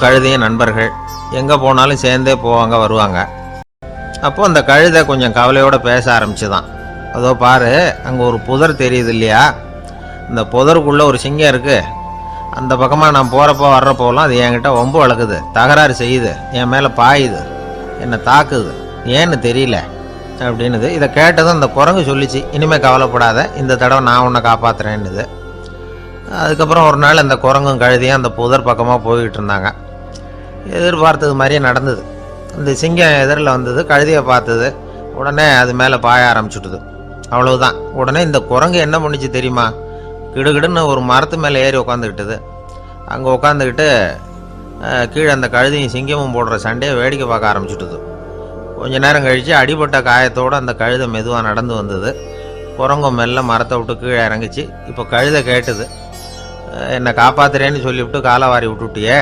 குரங்கும் கழுதையும் நண்பர்கள். எங்கே போனாலும் சேர்ந்தே போவாங்க வருவாங்க. அப்போ அந்த கழுதை கொஞ்சம் கவலையோடு பேச ஆரம்பிச்சுதான். அதோ பாரு அங்கே ஒரு புதர் தெரியுது இல்லையா? இந்த புதருக்குள்ளே ஒரு சிங்கம் இருக்குது அந்த பக்கமாக நான் போகிறப்போ வர்றப்போலாம் அது என்கிட்ட ஒம்பு வளர்க்குது தகராறு செய்யுது. என் மேலே பாயுது. என்னை தாக்குது. ஏன்னு தெரியல. அப்படின்னுது. இதை கேட்டதும் அந்த குரங்கு சொல்லிச்சு இனிமேல் கவலைப்படாத. இந்த தடவை நான் உன்னை காப்பாற்றுறேன்னுது அதுக்கப்புறம் ஒரு நாள் அந்த குரங்கும் கழுதியும் அந்த புதர் பக்கமாக போய்கிட்டு இருந்தாங்க. எதிர்பார்த்தது மாதிரியே நடந்தது. இந்த சிங்கம் எதிரில் வந்தது கழுதியை பார்த்தது. உடனே அது மேலே பாய ஆரம்பிச்சுட்டுது. அவ்வளவுதான். உடனே இந்த குரங்கு என்ன பண்ணுச்சு தெரியுமா? கிடுகிடுன்னு ஒரு மரத்து மேலே ஏறி உட்காந்துக்கிட்டது அங்கே உட்காந்துக்கிட்டு கீழே அந்த கழுதையும் சிங்கமும் போடுற சண்டையை வேடிக்கை பார்க்க ஆரம்பிச்சுட்டுது. கொஞ்ச நேரம் கழித்து அடிபட்ட காயத்தோடு அந்த கழுதை மெதுவாக நடந்து வந்தது. குரங்கும் மெல்ல மரத்தை விட்டு கீழே இறங்குச்சு. இப்போ கழுதை கேட்டுது. என்னை காப்பாத்துறேன்னு சொல்லிவிட்டு காலை வாரி விட்டுட்டியே.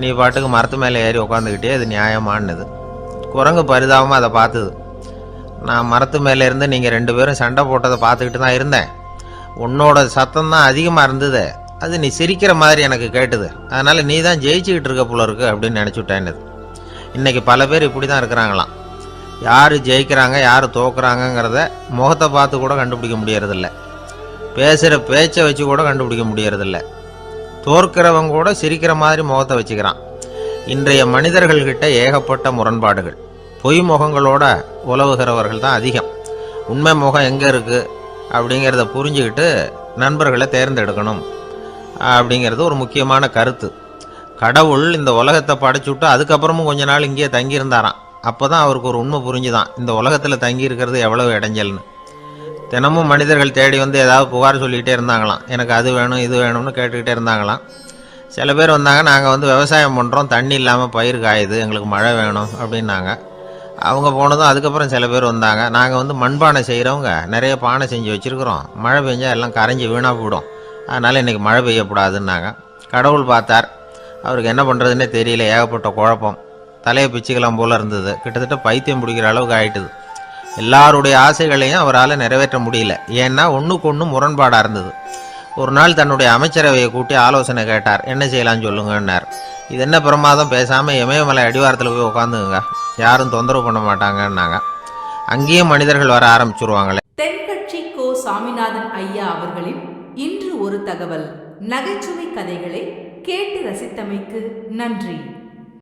நீ பாட்டுக்கு மரத்து மேலே ஏறி உட்காந்துக்கிட்டே அது நியாயமானது குரங்கு பரிதாபமாக அதை பார்த்தது நான் மரத்து மேலே இருந்து நீங்கள் ரெண்டு பேரும் சண்டை போட்டதை பார்த்துக்கிட்டு தான் இருந்தேன் உன்னோட சத்தம் தான் அதிகமாக இருந்தது அது நீ சிரிக்கிற மாதிரி எனக்கு கேட்டுது அதனால் நீ தான் ஜெயிச்சுக்கிட்டு இருக்க போல இருக்கு அப்படின்னு நினச்சிவிட்டேன்னு இன்றைக்கி பல பேர் இப்படி தான் இருக்கிறாங்களாம் யார் ஜெயிக்கிறாங்க யார் தோக்குறாங்கங்கிறத முகத்தை பார்த்து கூட கண்டுபிடிக்க முடியறதில்ல பேசுகிற பேச்சை வச்சு கூட கண்டுபிடிக்க முடியறதில்ல தோற்கிறவங்க கூட சிரிக்கிற மாதிரி முகத்தை வச்சுக்கிறான். இன்றைய மனிதர்கள்கிட்ட ஏகப்பட்ட முரண்பாடுகள். பொய் முகங்களோட உலவுகிறவர்கள் தான் அதிகம். உண்மை முகம் எங்கே இருக்குது அப்படிங்கிறத புரிஞ்சுக்கிட்டு நண்பர்களை தேர்ந்தெடுக்கணும். அப்படிங்கிறது ஒரு முக்கியமான கருத்து. கடவுள் இந்த உலகத்தை படைச்சுட்டு அதுக்கப்புறமும் கொஞ்ச நாள் இங்கேயே தங்கியிருந்தாராம். அப்போ தான் அவருக்கு ஒரு உண்மை புரிஞ்சுதான். இந்த உலகத்தில் தங்கியிருக்கிறது எவ்வளவு இடைஞ்சல்னு. தினமும் மனிதர்கள் தேடி வந்து ஏதாவது புகார் சொல்லிக்கிட்டே இருந்தாங்களாம். எனக்கு அது வேணும் இது வேணும்னு கேட்டுக்கிட்டே இருந்தாங்களாம். சில பேர் வந்தாங்க நாங்கள் வந்து விவசாயம் பண்ணுறோம் தண்ணி இல்லாமல் பயிர் காயுது எங்களுக்கு மழை வேணும் அப்படின்னாங்க. அவங்க போனதும் அதுக்கப்புறம் சில பேர் வந்தாங்க. நாங்கள் வந்து மண்பானை செய்கிறவங்க நிறைய பானை செஞ்சு வச்சுருக்குறோம். மழை பெஞ்சால் எல்லாம் கரைஞ்சி வீணாக போயிடும். அதனால் இன்றைக்கி மழை பெய்யக்கூடாதுன்னாங்க. கடவுள் பார்த்தார். அவருக்கு என்ன பண்ணுறதுன்னே தெரியல ஏகப்பட்ட குழப்பம். தலையை பிச்சுக்கலாம் போல் இருந்தது. கிட்டத்தட்ட பைத்தியம் பிடிக்கிற அளவுக்கு ஆகிட்டுது எல்லாருடைய ஆசைகளையும் அவரால் நிறைவேற்ற முடியல. ஏன்னா ஒன்றுக்கு ஒன்று முரண்பாடாக இருந்தது. ஒரு நாள் தன்னுடைய அமைச்சரவையை கூட்டி ஆலோசனை கேட்டார். என்ன செய்யலாம்னு சொல்லுங்கன்னார். இது என்ன பிரமாதம்? பேசாமல் இமயமலை அடிவாரத்தில் போய் உட்காந்துங்க யாரும் தொந்தரவு பண்ண மாட்டாங்கன்னாங்க. அங்கேயும் மனிதர்கள் வர ஆரம்பிச்சிருவாங்களே. தென்கட்சி கோ சாமிநாதன் ஐயா அவர்களின் இன்று ஒரு தகவல். நகைச்சுவை கதைகளை கேட்டு ரசித்தமைக்கு நன்றி.